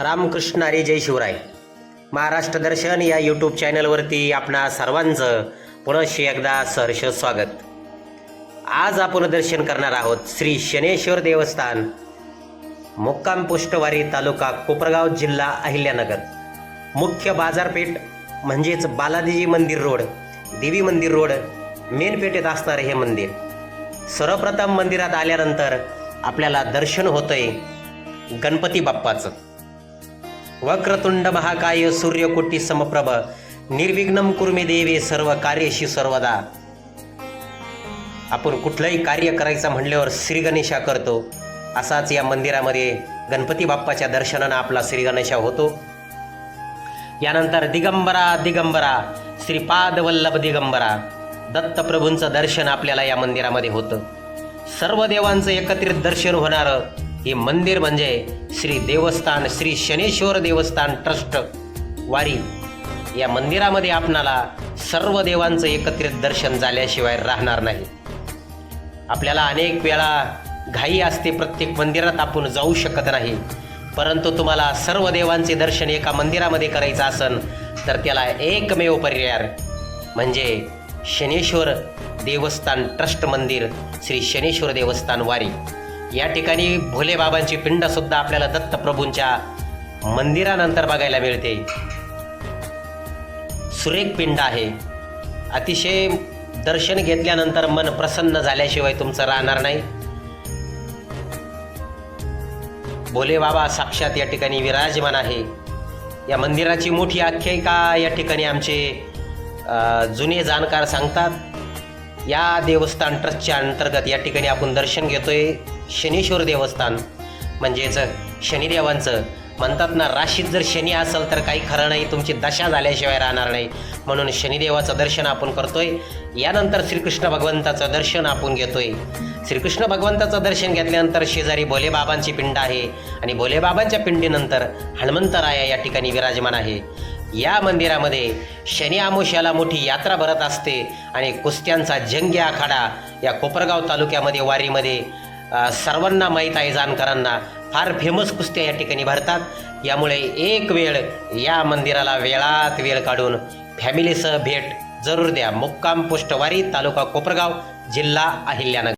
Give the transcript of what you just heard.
रामकृष्णारी जय शिवराय. महाराष्ट्र दर्शन या यूट्यूब चॅनलवरती आपणा सर्वांचं पुनश्च एकदा सहर्ष स्वागत. आज आपण दर्शन करणार आहोत श्री शनेश्वर देवस्थान मुक्काम पुष्टवारी तालुका कोपरगाव जिल्हा अहिल्यानगर. मुख्य बाजारपेठ म्हणजेच बालादेवी मंदिर रोड देवी मंदिर रोड मेन पेठेत असणारे हे मंदिर. सर्वप्रथम मंदिरात आल्यानंतर आपल्याला दर्शन होतंय गणपती बाप्पाचं. वक्रतुंड महाकाय सूर्यकोटी समप्रभ निर्विघ्नम कुर्मे देवे सर्व कार्यशी सर्वदा. आपण कुठलंही कार्य करायचं म्हणल्यावर श्रीगणेशा करतो. असाच या मंदिरामध्ये गणपती बाप्पाच्या दर्शनानं आपला श्रीगणेशा होतो. यानंतर दिगंबरा दिगंबरा श्रीपाद वल्लभ दिगंबरा. दत्तप्रभूंचं दर्शन आपल्याला या मंदिरामध्ये होतं. सर्व देवांचं एकत्रित दर्शन होणारं हे मंदिर म्हणजे श्री देवस्थान श्री शनेश्वर देवस्थान ट्रस्ट वारी. या मंदिरामध्ये आपणाला सर्व देवांचं एकत्रित दर्शन झाल्याशिवाय राहणार नाही. आपल्याला अनेक वेळा घाई असते प्रत्येक मंदिरात आपण जाऊ शकत नाही. परंतु तुम्हाला सर्व देवांचे दर्शन एका मंदिरामध्ये करायचं असन तर त्याला एकमेव पर्याय म्हणजे शनेश्वर देवस्थान ट्रस्ट मंदिर श्री शनेश्वर देवस्थान वारी. या ठिकाणी भोलेबाबांची पिंडसुद्धा आपल्याला दत्तप्रभूंच्या मंदिरानंतर बघायला मिळते. सुरेख पिंड आहे. अतिशय दर्शन घेतल्यानंतर मन प्रसन्न झाल्याशिवाय तुमचं राहणार नाही. भोले बाबा साक्षात या ठिकाणी विराजमान आहे. या मंदिराची मोठी आख्यायिका या ठिकाणी आमचे जुने जाणकार सांगतात. या देवस्थान ट्रस्टच्या अंतर्गत या ठिकाणी आपण दर्शन घेतोय. शनीश्वर देवस्थान म्हणजेच शनिदेवांचं. म्हणतात ना राशीत जर शनी असेल तर काही खरं नाही तुमची दशा झाल्याशिवाय राहणार नाही. म्हणून शनिदेवाचं दर्शन आपण करतोय. यानंतर श्रीकृष्ण भगवंताचं दर्शन आपण घेतोय. श्रीकृष्ण भगवंताचं दर्शन घेतल्यानंतर शेजारी भोलेबाबांची पिंड आहे. आणि भोलेबाबांच्या पिंडीनंतर हनुमंतराया या ठिकाणी विराजमान आहे. या मंदिरामध्ये शनी आमोश्याला मोठी यात्रा भरत असते आणि कुस्त्यांचा जंगी आखाडा या कोपरगाव तालुक्यामध्ये वारीमध्ये सर्वांना माहीत आहे जाणकारांना. फार फेमस कुस्त्या या ठिकाणी भरतात. यामुळे एक वेळ या मंदिराला वेळात वेळ काढून फॅमिलीसह भेट जरूर द्या. मुक्काम पुष्टवारी तालुका कोपरगाव जिल्हा अहिल्यानगर.